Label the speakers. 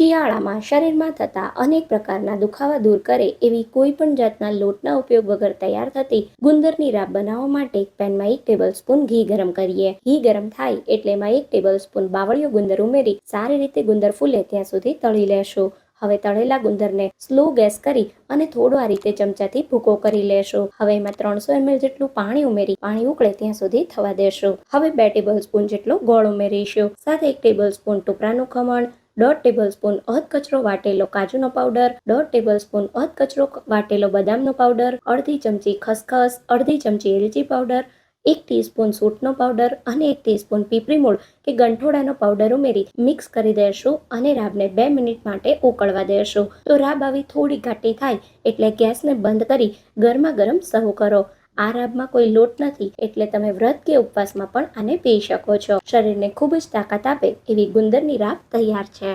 Speaker 1: શિયાળામાં શરીરમાં થતા અનેક પ્રકારના દુખાવા દૂર કરે એવી કોઈ પણ જાતના લોટના ઉપયોગ વગર તૈયાર થતી ગુંદરની રાબ બનાવવા માટે પેનમાં એક ટેબલ સ્પૂન ઘી ગરમ કરીએ. ઘી ગરમ થાય એટલે એમાં એક ટેબલ સ્પૂન બાવળિયો ગુંદર ઉમેરી સારી રીતે ગુંદર ફૂલે ત્યાં સુધી તળી લેશું. હવે તળેલા ગુંદરને સ્લો ગેસ કરી અને થોડો આ રીતે ચમચાથી ભૂકો કરી લેશો. હવે એમાં ત્રણસો એમએલ જેટલું પાણી ઉમેરી પાણી ઉકળે ત્યાં સુધી થવા દેશો. હવે બે ટેબલ સ્પૂન જેટલો ગોળ ઉમેરીશું. સાથે એક ટેબલ સ્પૂન ટોપરાનું ખમણ દોઢ ટેબલ સ્પૂન અધ કચરો વાટેલો કાજુનો પાવડર, દોઢ ટેબલ સ્પૂન અધ કચરો વાટેલો બદામનો પાવડર, અડધી ચમચી ખસખસ, અડધી ચમચી એલચી પાવડર, એક ટીસ્પૂન સૂટનો પાવડર અને એક ટીસ્પૂન પીપળી મૂળ કે ગંઠોડાનો પાવડર ઉમેરી મિક્સ કરી દેશું અને રાબને બે મિનિટ માટે ઉકળવા દેશું. તો રાબ આવી થોડી ઘાટી થાય એટલે ગેસને બંધ કરી ગરમા ગરમ સર્વ કરો. આ રાબમાં કોઈ લોટ નથી, એટલે તમે વ્રત કે ઉપવાસમાં પણ આને પી શકો છો. શરીરને ખૂબ જ તાકાત આપે એવી ગુંદરની રાબ તૈયાર છે.